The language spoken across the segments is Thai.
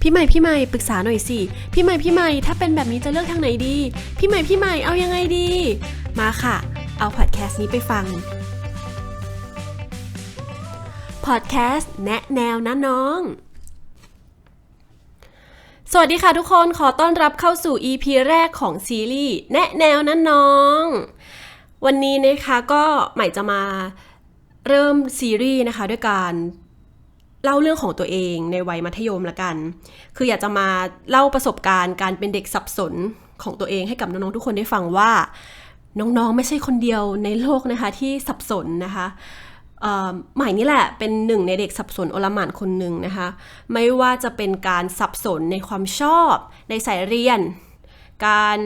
พี่ใหม่พี่ใหม่ปรึกษาหน่อยสิ พี่ใหม่พี่ใหม่ถ้าเป็นแบบนี้จะเลือกทางไหนดี พี่ใหม่พี่ใหม่เอายังไงดี มาค่ะ เอาพอดแคสต์นี้ไปฟัง พอดแคสต์แนะแนวนะน้อง สวัสดีค่ะทุกคนขอต้อนรับเข้าสู่ EP แรกของซีรีส์แนะแนวนะน้อง วันนี้นะคะก็ใหม่จะมาเริ่มซีรีส์นะคะด้วยการ เล่าเรื่องของตัวเองในวัยมัธยมละกัน คืออยากจะมาเล่าประสบการณ์การเป็นเด็กสับสนของตัวเองให้กับน้องๆทุกคนได้ฟังว่า น้องๆไม่ใช่คนเดียวในโลกนะคะที่สับสนนะคะใหม่นี่แหละเป็นหนึ่งในเด็กสับสนโอลหมานคนหนึ่งนะคะ ไม่ว่าจะเป็นการสับสนในความชอบในสายเรียน การ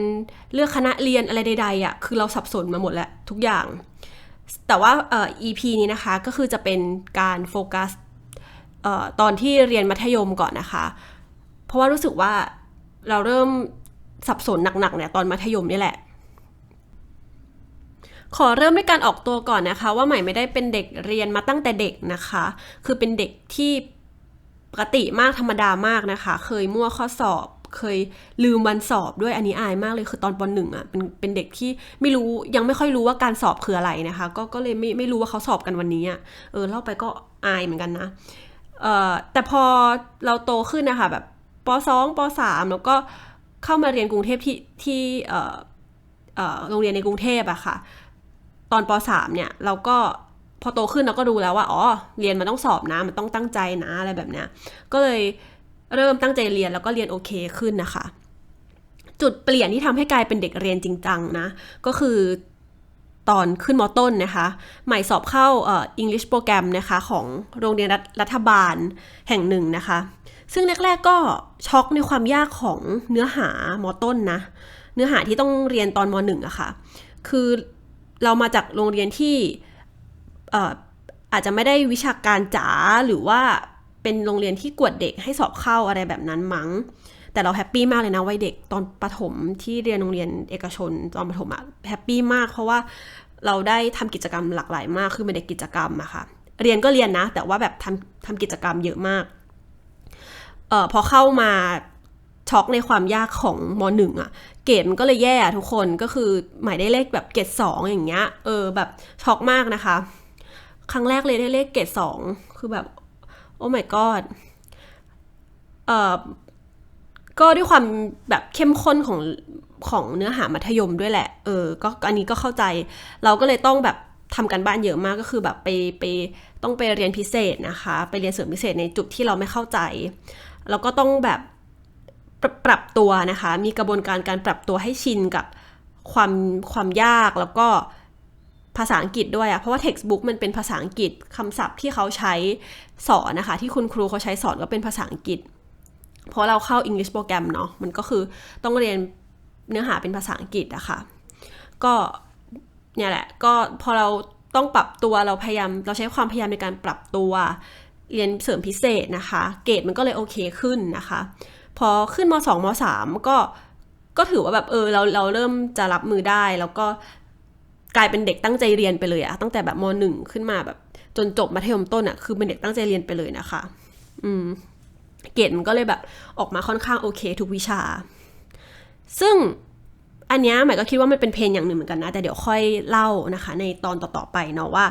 เลือกคณะเรียนอะไรใดๆอะคือเราสับสนมาหมดแล้วทุกอย่าง แต่ว่าเอ่อ EP นี้นะคะก็คือจะเป็นการโฟกัส ตอนที่เรียนมัธยมก่อนนะคะ เพราะว่ารู้สึกว่าเราเริ่มสับสนหนักๆเนี่ยตอนมัธยมนี่แหละ ขอเริ่มด้วยการออกตัวก่อนนะคะ ว่าใหม่ไม่ได้เป็นเด็กเรียนมาตั้งแต่เด็กนะคะ คือเป็นเด็กที่ปกติมากธรรมดามากนะคะ เคยมั่วข้อสอบ เคยลืมวันสอบด้วยอันนี้อายมากเลยคือตอนปหนึ่งอะเป็นเป็นเด็กที่ไม่รู้ยังไม่ค่อยรู้ว่าการสอบคืออะไรนะคะ ก็ก็เลยไม่ไม่รู้ว่าเขาสอบกันวันนี้อะเออเล่าไปก็อายเหมือนกันนะ เอ่อแต่พอเราโตขึ้นนะคะแบบปสองปสามแล้วก็เข้ามาเรียนกรุงเทพที่ที่เอ่อเอ่อโรงเรียนในกรุงเทพอะค่ะ ตอนป .3 เนี่ยเราก็พอโตขึ้นเราก็รู้แล้วว่าอ๋อเรียนมันต้องสอบนะมันต้องตั้งใจนะอะไรแบบเนี้ยก็เลยเริ่มตั้งใจเรียนแล้วก็เรียนโอเคขึ้นนะคะ จุดเปลี่ยนที่ทำให้กลายเป็นเด็กเรียนจริงจังนะ ก็คือ ตอนขึ้นมต้นนะคะ ใหม่สอบเข้าเอ่อ English โปรแกรมนะคะของโรงเรียนรัฐรัฐบาลแห่งหนึ่งนะคะ ซึ่งแรกๆก็ช็อกในความยากของเนื้อหามต้นนะ เนื้อหาที่ต้องเรียนตอนมหนึ่งอะค่ะ คือเรามาจากโรงเรียนที่เอ่ออาจจะไม่ได้วิชาการจ๋าหรือว่าเป็นโรงเรียนที่กวดเด็กให้สอบเข้าอะไรแบบนั้นมั้ง แต่เราแฮปปี้มากเลยนะวัยเด็กตอนประถมที่เรียนโรงเรียนเอกชนตอนประถมอะแฮปปี้มากเพราะว่าเราได้ทำกิจกรรมหลากหลายมาก คือเป็นเด็กกิจกรรมอะค่ะ เรียนก็เรียนนะ แต่ว่าแบบทำทำกิจกรรมเยอะมาก เอ่อพอเข้ามาช็อกในความยากของมหนึ่งอะเกรดมันก็เลยแย่ทุกคน ก็คือหมายได้เลขแบบเกรดสองอย่างเงี้ย เออแบบช็อกมากนะคะ ครั้งแรกเลยได้เลขเกรดสอง คือแบบ โอ้ my god เอ่อ ก็ด้วยความแบบเข้มข้นของของเนื้อหามัธยมด้วยแหละ เออ ก็อันนี้ก็เข้าใจ เราก็เลยต้องแบบทำกันบ้านเยอะมากก็คือแบบไปไปต้องไปเรียนพิเศษนะคะ ไปเรียนเสริมพิเศษในจุดที่เราไม่เข้าใจ แล้วก็ต้องแบบปรับปรับตัวนะคะ มีกระบวนการการปรับตัวให้ชินกับความความยากแล้วก็ภาษาอังกฤษด้วยอะเพราะว่า textbook มันเป็นภาษาอังกฤษคำศัพท์ที่เขาใช้สอนนะคะ ที่คุณครูเขาใช้สอนก็เป็นภาษาอังกฤษ พราะเราเข้า English โปรแกรมเนาะมันก็คือต้องเรียนเนื้อหาเป็นภาษาอังกฤษอะคะ่ะ ก็เนี่ยแหละก็พอเราต้องปรับตัวเราพยายามเราใช้ความพยายามในการปรับตัวเรียนเสริมพิเศษนะคะ เกรดมันก็เลยโอเคขึ้นนะคะ พอขึ้นม 2ม3ก็ก็ถือว่าแบบเออเราเราเริ่มจะรับมือได้แล้วก็กลายเป็นเด็กตั้งใจเรียนไปเลยอะตั้งแต่แบบมหนึ่งขึ้นมาแบบจนจบมัธยมต้นอะคือเป็นเด็กตั้งใจเรียนไปเลยนะคะ อืม เกรดมันก็เลยแบบออกมาค่อนข้างโอเค ทุกวิชา ซึ่งอันนี้หมายก็คิดว่ามันเป็นเพนอย่างหนึ่งเหมือนกันนะ แต่เดี๋ยวค่อยเล่านะคะ ในตอนต่อๆไปเนาะว่า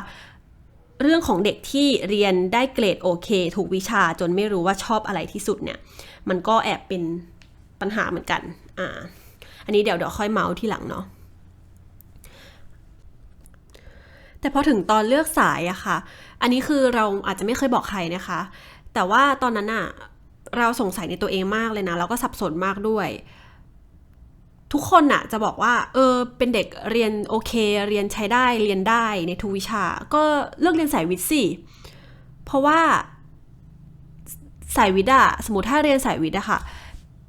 เรื่องของเด็กที่เรียนได้เกรดโอเค ถูกวิชาจนไม่รู้ว่าชอบอะไรที่สุดเนี่ย มันก็แอบเป็นปัญหาเหมือนกันอ่าอันนี้เดี๋ยวเดี๋ยวค่อยเมาส์ที่หลังเนาะแต่พอถึงตอนเลือกสายอะค่ะ อันนี้คือเราอาจจะไม่เคยบอกใครนะคะ แต่ว่าตอนนั้นอะ เราสงสัยในตัวเองมากเลยนะแล้วก็สับสนมากด้วย ทุกคนน่ะจะบอกว่าเออเป็นเด็กเรียนโอเค เรียนใช้ได้เรียนได้ในทุกวิชา ก็เลือกเรียนสายวิทย์สิเพราะว่าสายวิทย์อะสมมติถ้าเรียนสายวิทย์อะค่ะ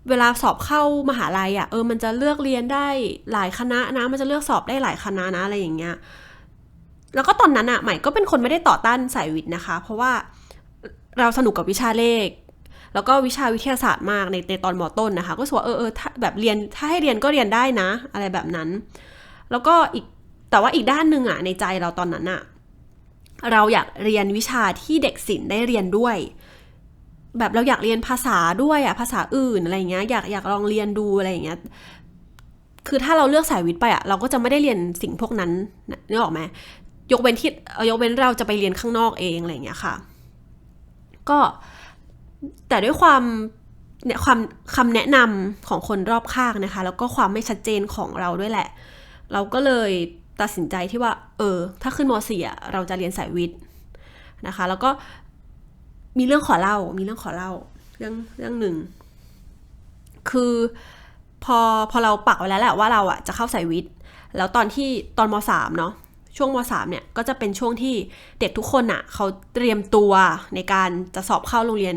เวลาสอบเข้ามหาลัยอะเออมันจะเลือกเรียนได้หลายคณะนะมันจะเลือกสอบได้หลายคณะนะอะไรอย่างเงี้ยแล้วก็ตอนนั้นอะใหม่ก็เป็นคนไม่ได้ต่อต้านสายวิทย์นะคะ เพราะว่าเราสนุกกับวิชาเลข แล้วก็วิชาวิทยาศาสตร์มากในในตอนมต้นนะคะ ก็สกว่าเออเออแบบเรียนถ้าให้เรียนก็เรียนได้นะ อะไรแบบนั้น แล้วก็อีกแต่ว่าอีกด้านหนึ่งอะในใจเราตอนนั้นอะเราอยากเรียนวิชาที่เด็กศิลป์ได้เรียนด้วย แบบเราอยากเรียนภาษาด้วยอะภาษาอื่นอะไรเงี้ยอยากอยากลองเรียนดูอะไรเงี้ยคือถ้าเราเลือกสายวิทย์ไปอะเราก็จะไม่ได้เรียนสิ่งพวกนั้นนึกออกไหมยกเว้นที่ยกเว้นเราจะไปเรียนข้างนอกเองอะไรเงี้ยค่ะ ก็ แต่ด้วยความเนี่ยความคำแนะนำของคนรอบข้างนะคะ แล้วก็ความไม่ชัดเจนของเราด้วยแหละ เราก็เลยตัดสินใจที่ว่า เออ ถ้าขึ้นม .4 อ่เราจะเรียนสายวิทย์นะคะ แล้วก็มีเรื่องขอเล่า มีเรื่องขอเล่า เรื่องเรื่องหนึ่ง คือพอพอเราปักไว้แล้วแหละว่าเราอะจะเข้าสายวิทย์ แล้วตอนที่ตอนม .3 เนาะ ช่วงม .3 เนี่ยก็จะเป็นช่วงที่เด็กทุกคนอะ่ะเขาเตรียมตัวในการจะสอบเข้าโรงเรียน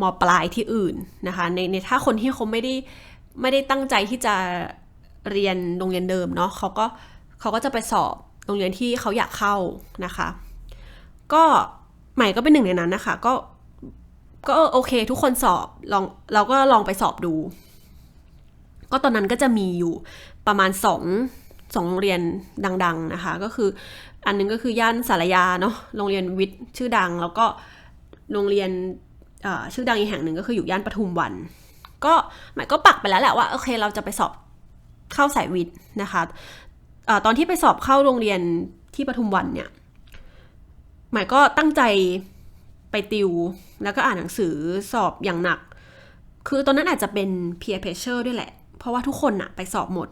มปลายที่อื่นนะคะในในถ้าคนที่เขาไม่ได้ไม่ได้ตั้งใจที่จะเรียนโรงเรียนเดิมเนาะเขาก็เขาก็จะไปสอบโรงเรียนที่เขาอยากเข้านะคะ ก็ใหม่ก็เป็นหนึ่งในนั้นนะคะ ก็ก็โอเค ทุกคนสอบลองเราก็ลองไปสอบดู ก็ตอนนั้นก็จะมีอยู่ประมาณสอง สองโรงเรียนดัง ๆนะคะ ก็คืออันนึงก็คือย่านสารยาเนาะโรงเรียนวิทย์ชื่อดัง แล้วก็โรงเรียนชื่อดังอีกแห่งหนึ่งก็คืออยู่ย่านปทุมวัน ก็หมายก็ปักไปแล้วแหละว่าโอเคเราจะไปสอบเข้าสายวิทย์นะคะอตอนที่ไปสอบเข้าโรงเรียนที่ปทุมวันเนี่ยหมายก็ตั้งใจไปติว แล้วก็อ่านหนังสือสอบอย่างหนัก คือตอนนั้นอาจจะเป็น peer pressure ด้วยแหละ เพราะว่าทุกคนอะไปสอบหมด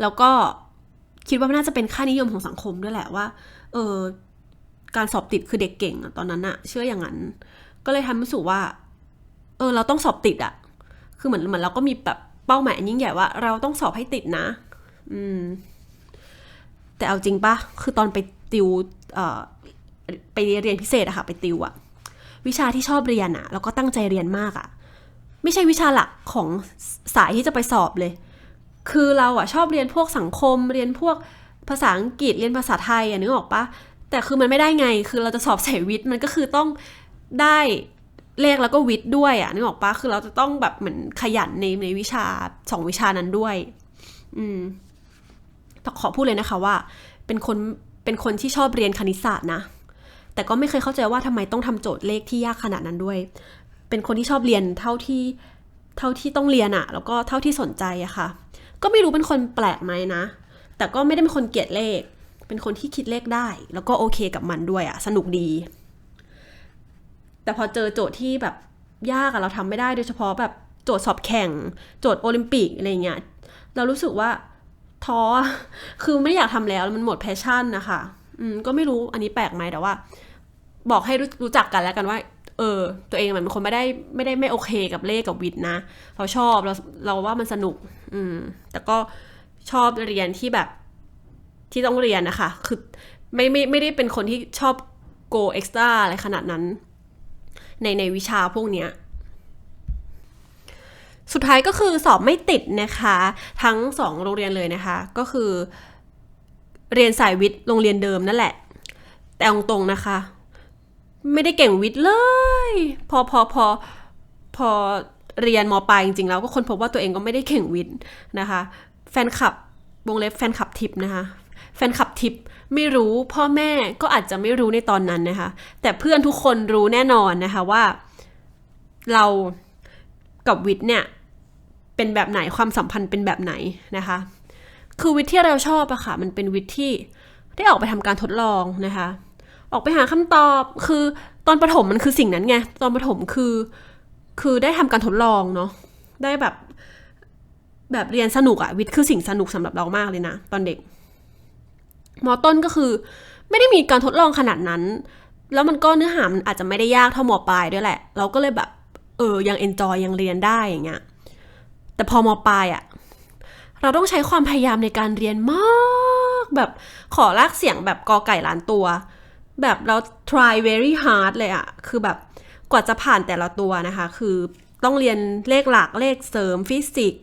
แล้วก็คิดว่าน่าจะเป็นค่านิยมของสังคมด้วยแหละว่า เออการสอบติดคือเด็กเก่งตอนนั้นอะเชื่ออย่างนั้น ก็เลยทำรู้สึกว่า เออ เราต้องสอบติดอะคือเหมือนเหมือนเราก็มีแบบเป้าหมายยิ่งใหญ่ว่า เราต้องสอบให้ติดนะ อืม แต่เอาจริงปะคือตอนไปติวเอ่อไปเรียนพิเศษอะค่ะ ไปติวอะวิชาที่ชอบเรียนอะแล้วก็ตั้งใจเรียนมากอะไม่ใช่วิชาหลักของสายที่จะไปสอบเลย คือเราอะชอบเรียนพวกสังคม เรียนพวกภาษาอังกฤษเรียนภาษาไทยอะนึกออกปะแต่คือมันไม่ได้ไง คือเราจะสอบใส่วิทย์มันก็คือต้องได้เลขแล้วก็วิทย์ด้วยอะนึกออกปะคือเราจะต้องแบบเหมือนขยันในในวิชาสองวิชานั้นด้วย อืมขอพูดเลยนะคะว่า เป็นคนเป็นคนที่ชอบเรียนคณิตศาสตร์นะแต่ก็ไม่เคยเข้าใจว่าทำไมต้องทำโจทย์เลขที่ยากขนาดนั้นด้วย เป็นคนที่ชอบเรียนเท่าที่เท่าที่ต้องเรียนอะแล้วก็เท่าที่สนใจอะค่ะ ก็ไม่รู้เป็นคนแปลกไหมนะ แต่ก็ไม่ได้เป็นคนเกลียดเลข เป็นคนที่คิดเลขได้ แล้วก็โอเคกับมันด้วยอะสนุกดี แต่พอเจอโจทย์ที่แบบยากอะเราทำไม่ได้โดยเฉพาะแบบโจทย์สอบแข่ง โจทย์โอลิมปิกอะไรเงี้ย เรารู้สึกว่าท้อ คือไม่อยากทำแล้วมันหมดแพชชั่นนะคะ อืมก็ไม่รู้อันนี้แปลกไหมแต่ว่า บอกให้รู้จักกันแล้วกันว่า เออ ตัวเองมันเป็นคนไม่ได้ไม่ได้ไม่โอเคกับเลขกับวิทย์นะ เราชอบเราเราว่ามันสนุก อืม แต่ก็ชอบเรียนที่แบบ ที่ต้องเรียนนะคะ คือไม่ไม่ไม่ได้เป็นคนที่ชอบ go extra อะไรขนาดนั้น ในในวิชาพวกเนี้ยสุดท้ายก็คือสอบไม่ติดนะคะ ทั้งสองโรงเรียนเลยนะคะ ก็คือ เรียนสายวิทย์โรงเรียนเดิมนั่นแหละ แต่ตรงๆนะคะ ไม่ได้เก่งวิทย์เลย พอพอพอพอเรียนมปลายจริงๆแล้วก็คนพบว่าตัวเองก็ไม่ได้เข่งวิทย์นะคะ แฟนคลับวงเล็บแฟนคลับทิปนะคะแฟนคลับทิปไม่รู้พ่อแม่ก็อาจจะไม่รู้ในตอนนั้นนะคะ แต่เพื่อนทุกคนรู้แน่นอนนะคะว่า เรากับวิทย์เนี่ยเป็นแบบไหนความสัมพันธ์เป็นแบบไหนนะคะ คือวิทย์ที่เราชอบอะค่ะมันเป็นวิทย์ที่ได้ออกไปทำการทดลองนะคะ ออกไปหาคำตอบคือตอนประถมมันคือสิ่งนั้นไง ตอนประถมคือ คือได้ทำการทดลองเนาะได้แบบ แบบเรียนสนุกอะวิทย์คือสิ่งสนุกสำหรับเรามากเลยนะ ตอนเด็กมอต้นก็คือ ไม่ได้มีการทดลองขนาดนั้น แล้วมันก็เนื้อหามันอาจจะไม่ได้ยากเท่ามอปลายด้วยแหละ เราก็เลยแบบ เออยังเอนจอยยังเรียนได้อย่างเงี้ยแต่พอมอปลายอะเราต้องใช้ความพยายามในการเรียนมาก แบบขอลากเสียงแบบกอไก่ล้านตัว แบบเรา try very hard เลยอะคือแบบกว่าจะผ่านแต่ละตัวนะคะ คือต้องเรียนเลขหลักเลขเสริมฟิสิกส์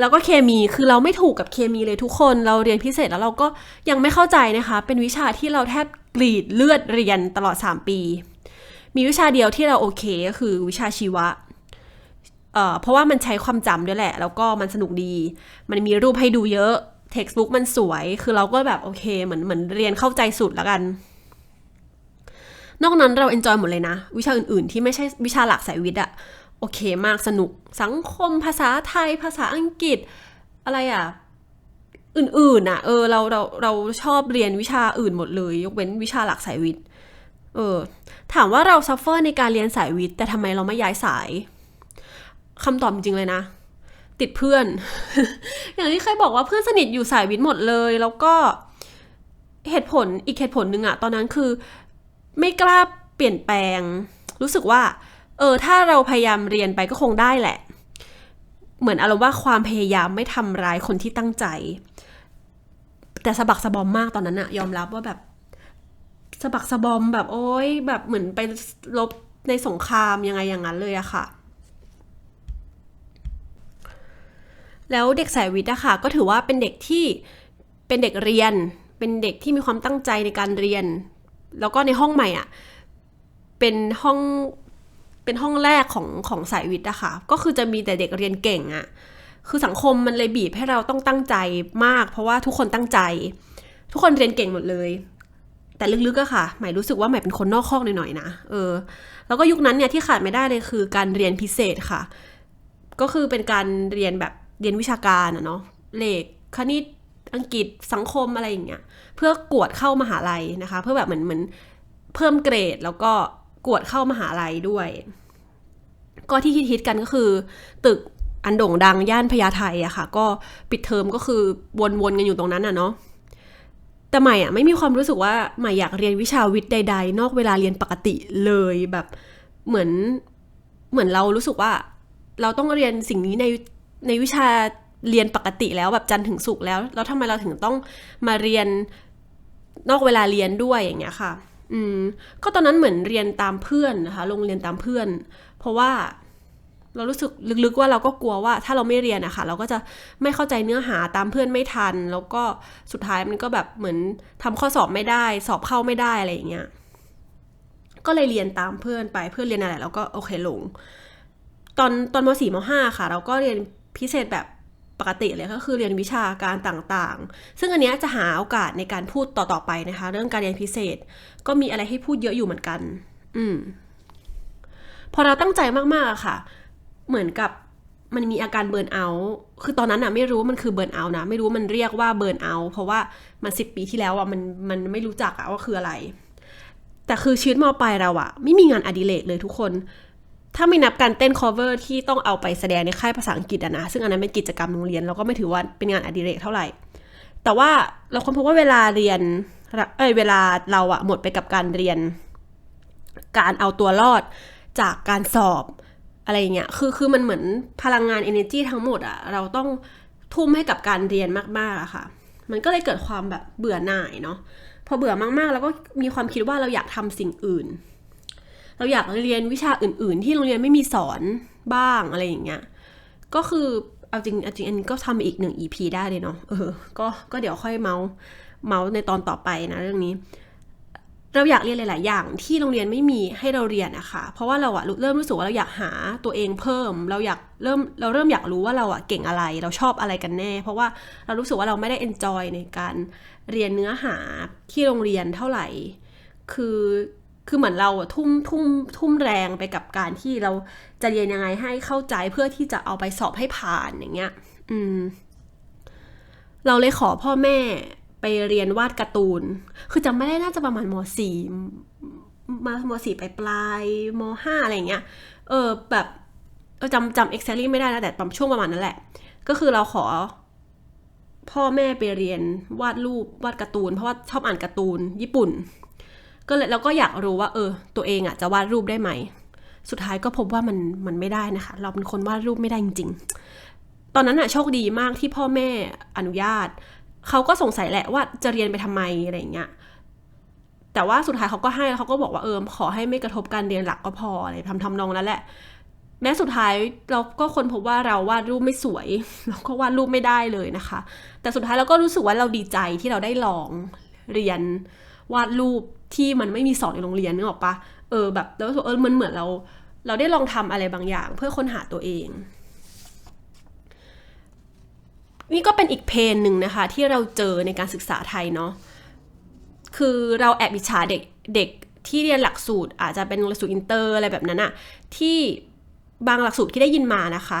แล้วก็เคมีคือเราไม่ถูกกับเคมีเลยทุกคนเราเรียนพิเศษแล้วเราก็ยังไม่เข้าใจนะคะ เป็นวิชาที่เราแทบกรีดเลือดเรียนตลอด 3 ปี มีวิชาเดียวที่เราโอเคก็คือวิชาชีวะเเพราะว่ามันใช้ความจำด้วยแหละ แล้วก็มันสนุกดี มันมีรูปให้ดูเยอะ เท็กซ์บุ๊กมันสวย คือเราก็แบบโอเค เหมือนเหมือนเรียนเข้าใจสุดแล้วกัน นอกนั้นเราเอนจอยหมดเลยนะ วิชาอื่นๆ ที่ไม่ใช่วิชาหลักสายวิทย์อะโอเคมากสนุก สังคมภาษาไทย ภาษาอังกฤษ อะไรอะอื่นๆอะเออเราเราเราชอบเรียนวิชาอื่นหมดเลย ยกเว้นวิชาหลักสายวิทย์ เออ ถามว่าเราซัฟเฟอร์ในการเรียนสายวิทย์ แต่ทำไมเราไม่ย้ายสายคำตอบจริงเลยนะ ติดเพื่อน อย่างที่เคยบอกว่าเพื่อนสนิทอยู่สายวิทย์หมดเลย แล้วก็เหตุผลอีกเหตุผลหนึ่งอะตอนนั้นคือ ไม่กล้าเปลี่ยนแปลง รู้สึกว่า เออ ถ้าเราพยายามเรียนไปก็คงได้แหละ เหมือนอารมณ์ว่าความพยายามไม่ทำร้ายคนที่ตั้งใจ แต่สะบักสะบอมมากตอนนั้นอะยอมรับว่าแบบสะบักสะบอมแบบโอ๊ยแบบเหมือนไปลบในสงครามยังไงอย่างนั้นเลยอะค่ะ แล้วเด็กสายวิทย์อะค่ะก็ถือว่าเป็นเด็กที่เป็นเด็กเรียน เป็นเด็กที่มีความตั้งใจในการเรียน แล้วก็ในห้องใหม่อะเป็นห้องเป็นห้องแรกของของสายวิทย์อะค่ะ ก็คือจะมีแต่เด็กเรียนเก่งอะคือสังคมมันเลยบีบให้เราต้องตั้งใจมาก เพราะว่าทุกคนตั้งใจ ทุกคนเรียนเก่งหมดเลย แต่ลึกๆอะค่ะใหม่รู้สึกว่าใหม่เป็นคนนอกข้อกหน่อยๆนะเออ แล้วก็ยุคนั้นเนี่ยที่ขาดไม่ได้เลยคือการเรียนพิเศษค่ะ ก็คือเป็นการเรียนแบบ เรียนวิชาการอะเนาะเลขคณิตอังกฤษสังคมอะไรอย่างเงี้ยเพื่อกวดเข้ามหาลัยนะคะ เพื่อแบบเหมือนเหมือนเพิ่มเกรดแล้วก็กวดเข้ามหาลัยด้วย ก็ที่ฮิตๆกันก็คือ ตึกอันโด่งดังย่านพญาไทอะค่ะ ก็ปิดเทอมก็คือวนๆกันอยู่ตรงนั้นอะเนาะแต่ใหม่อะไม่มีความรู้สึกว่าใหม่อยากเรียนวิชาวิทย์ใด ๆ นอกเวลาเรียนปกติเลยแบบเหมือนเหมือนเรารู้สึกว่า เราต้องเรียนสิ่งนี้ใน ในวิชาเรียนปกติแล้วแบบจันถึงศุกแล้ว แล้วทำไมเราถึงต้องมาเรียนนอกเวลาเรียนด้วยอย่างเงี้ยค่ะ อืม ก็ตอนนั้นเหมือนเรียนตามเพื่อนนะคะลงเรียนตามเพื่อน เพราะว่าเรารู้สึกลึกๆว่าเราก็กลัวว่าถ้าเราไม่เรียนอะคะเราก็จะไม่เข้าใจเนื้อหาตามเพื่อนไม่ทัน แล้วก็สุดท้ายมันก็แบบเหมือนทำข้อสอบไม่ได้ สอบเข้าไม่ได้อะไรอย่างเงี้ยก็เลยเรียนตามเพื่อนไปเพื่อนเรียนอะไรแล้วก็โอเคลง ตอนตอนมสี่มห้าค่ะ เราก็เรียน พิเศษแบบปกติเลยก็คือเรียนวิชาการต่างๆ ซึ่งอันนี้จะหาโอกาสในการพูดต่อๆไปนะคะ เรื่องการเรียนพิเศษ ก็มีอะไรให้พูดเยอะอยู่เหมือนกัน อืม พอเราตั้งใจมากๆอะค่ะ เหมือนกับมันมีอาการเบิร์นเอา คือตอนนั้นอะไม่รู้มันคือเบิร์นเอานะ ไม่รู้มันเรียกว่าเบิร์นเอา เพราะว่ามันสิบปีที่แล้วอะมันมันไม่รู้จักอะว่าคืออะไร แต่คือชีวิตมปลายเราอะไม่มีงานอดิเรกเลยทุกคน ถ้าไม่นับการเต้น cover ที่ต้องเอาไปแสดงในค่ายภาษาอังกฤษอะนะ ซึ่งอันนั้นเป็นกิจกรรมโรงเรียนเราก็ไม่ถือว่าเป็นงานอดิเรกเท่าไหร่ แต่ว่าเราค้นพบว่าเวลาเรียน เอ้ยเวลาเราอะหมดไปกับการเรียน การเอาตัวรอดจากการสอบอะไรเงี้ย คือคือมันเหมือนพลังงาน energy ทั้งหมดอะเราต้องทุ่มให้กับการเรียนมากๆอะค่ะ มันก็เลยเกิดความแบบเบื่อหน่ายเนาะ พอเบื่อมากๆ แล้วก็มีความคิดว่าเราอยากทำสิ่งอื่น เราอยากเรียนวิชาอื่น ๆ ที่โรงเรียนไม่มีสอนบ้างอะไรอย่างเงี้ย ก็คือเอาจริงเอาจริงอันนี้ก็ทำอีกหนึ่ง EP ได้เลยเนาะเออก็ก็เดี๋ยวค่อยเมาส์เมาส์ในตอนต่อไปนะเรื่องนี้ เราอยากเรียนหลาย ๆ อย่างที่โรงเรียนไม่มีให้เราเรียนนะคะเพราะว่าเราอะเริ่มรู้สึกว่าเราอยากหาตัวเองเพิ่ม เราอยากเริ่มเราเริ่มอยากรู้ว่าเราอะเก่งอะไร เราชอบอะไรกันแน่ เพราะว่าเรารู้สึกว่าเราไม่ได้เอนจอยในการเรียนเนื้อหาที่โรงเรียนเท่าไหร่ คือ คือเหมือนเราทุ่มทุ่มทุ่มแรงไปกับการที่เราจะเรียนยังไงให้เข้าใจเพื่อที่จะเอาไปสอบให้ผ่านอย่างเงี้ย อืม เราเลยขอพ่อแม่ไปเรียนวาดการ์ตูน คือจำไม่ได้น่าจะประมาณมสี่มามสี่ปปลายมห้าอะไรเงี้ย เออแบบเออจำจำ exactly ไม่ได้นะแต่ประมาณช่วงประมาณนั้นแหละ ก็คือเราขอ พ่อแม่ไปเรียนวาดรูปวาดการ์ตูน เพราะว่าชอบอ่านการ์ตูนญี่ปุ่น ก็เลยเราก็อยากรู้ว่า เออ ตัวเองอะจะวาดรูปได้ไหม สุดท้ายก็พบว่ามันมันไม่ได้นะคะ เราเป็นคนวาดรูปไม่ได้จริง ๆ ตอนนั้นอะโชคดีมากที่พ่อแม่อนุญาต เขาก็สงสัยแหละว่าจะเรียนไปทำไมอะไรเงี้ยแต่ว่าสุดท้ายเขาก็ให้แล้วเขาก็บอกว่าเออขอให้ไม่กระทบการเรียนหลักก็พออะไรทำทำนองนั้นแหละแม้สุดท้ายเราก็คนพบว่าเราวาดรูปไม่สวยเราก็วาดรูปไม่ได้เลยนะคะ แต่สุดท้ายเราก็รู้สึกว่าเราดีใจที่เราได้ลองเรียนวาดรูป ที่มันไม่มีสอนในโรงเรียนนึกออกปะเออแบบแล้วเออมันเหมือนเรา เราได้ลองทำอะไรบางอย่าง เพื่อค้นหาตัวเอง นี่ก็เป็นอีกเพนหนึ่งนะคะ ที่เราเจอในการศึกษาไทยเนาะคือเราแอบอิจฉาเด็กเด็กที่เรียนหลักสูตร อาจจะเป็นหลักสูตรอินเตอร์อะไรแบบนั้นอะที่บางหลักสูตรที่ได้ยินมานะคะ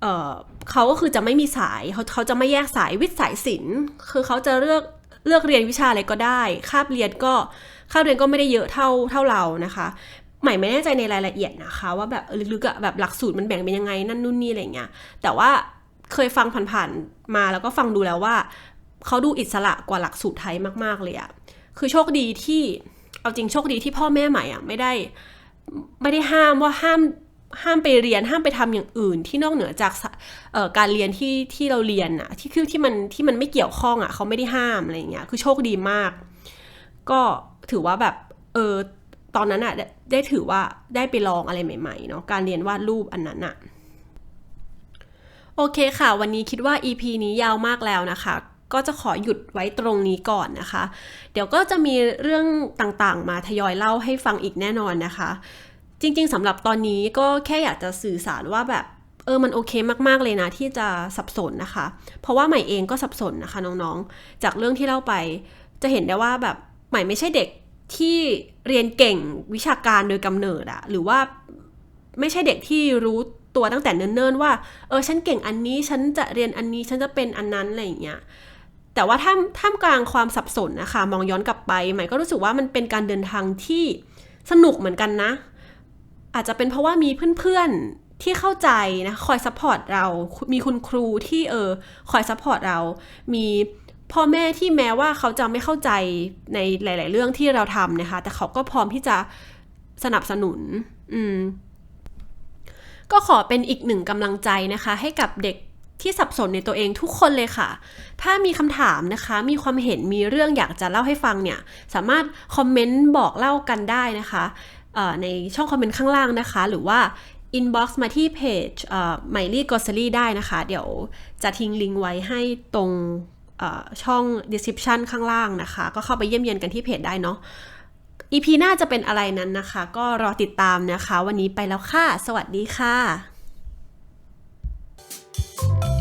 เเขาก็คือจะไม่มีสายเขาเขาจะไม่แยกสายวิทย์สายศิลป์คือเขาจะเลือก เลือกเรียนวิชาอะไรก็ได้ คาบเรียนก็คาบเรียนก็ไม่ได้เยอะเท่าเท่าเรานะคะใหม่ไม่แน่ใจในรายละเอียดนะคะ ว่าแบบลึกๆอะแบบหลักสูตรมันแบ่งเป็นยังไงนั่นนู่นนี่อะไรเงี้ยแต่ว่าเคยฟังผ่านๆมาแล้วก็ฟังดูแล้วว่าเขาดูอิสระกว่าหลักสูตรไทยมากๆเลยอะคือโชคดีที่เอาจริงโชคดีที่พ่อแม่ใหม่อะไม่ได้ ไม่ได้ห้ามว่าห้าม ห้ามไปเรียนห้ามไปทำอย่างอื่น ที่นอกเหนือจากการเรียนที่ที่เราเรียนอะที่คือที่มันที่มันไม่เกี่ยวข้องอะเขาไม่ได้ห้ามอะไรเงี้ยคือโชคดีมาก ก็ถือว่าแบบเออตอนนั้นอะได้ได้ถือว่าได้ไปลองอะไรใหม่ๆเนาะการเรียนวาดรูปอันนั้นอะโอเคค่ะ วันนี้คิดว่า EP นี้ยาวมากแล้วนะคะ ก็จะขอหยุดไว้ตรงนี้ก่อนนะคะ เดี๋ยวก็จะมีเรื่องต่างๆ มาทยอยเล่าให้ฟังอีกแน่นอนนะคะ จริง ๆสำหรับตอนนี้ก็แค่อยากจะสื่อสารว่าแบบเออมันโอเคมากๆเลยนะที่จะสับสนนะคะ เพราะว่าใหม่เองก็สับสนนะคะน้องๆ จากเรื่องที่เล่าไป จะเห็นได้ว่าแบบใหม่ไม่ใช่เด็กที่เรียนเก่งวิชาการโดยกำเนิดอะหรือว่าไม่ใช่เด็กที่รู้ตัวตั้งแต่เนิ่นๆว่าเออฉันเก่งอันนี้ฉันจะเรียนอันนี้ฉันจะเป็นอันนั้นอะไรอย่างเงี้ยแต่ว่าท่ามท่ามกลางความสับสนนะคะมองย้อนกลับไป ใหม่ก็รู้สึกว่ามันเป็นการเดินทางที่สนุกเหมือนกันนะ อาจจะเป็นเพราะว่ามีเพื่อนๆที่เข้าใจนะคอยซัพพอร์ตเรา มีคุณครูที่เออคอยซัพพอร์ตเรา มีพ่อแม่ที่แม้ว่าเขาจะไม่เข้าใจในหลาย ๆ เรื่องที่เราทำนะคะ แต่เขาก็พร้อมที่จะสนับสนุน อืม ก็ขอเป็นอีกหนึ่งกำลังใจนะคะ ให้กับเด็กที่สับสนในตัวเองทุกคนเลยค่ะ ถ้ามีคำถามนะคะ มีความเห็นมีเรื่องอยากจะเล่าให้ฟังเนี่ย สามารถคอมเมนต์บอกเล่ากันได้นะคะ ในช่องคอมเมนต์ข้างล่างนะคะ หรือว่าอินบ็อกซ์มาที่เพจไมลี่กอสซรี่ได้นะคะ เดี๋ยวจะทิ้งลิงก์ไว้ให้ตรงช่อง description ข้างล่างนะคะ ก็เข้าไปเยี่ยมเยียนกันที่เพจได้เนาะ EP หน้าจะเป็นอะไรนั้นนะคะ ก็รอติดตามนะคะ วันนี้ไปแล้วค่ะ สวัสดีค่ะ thank you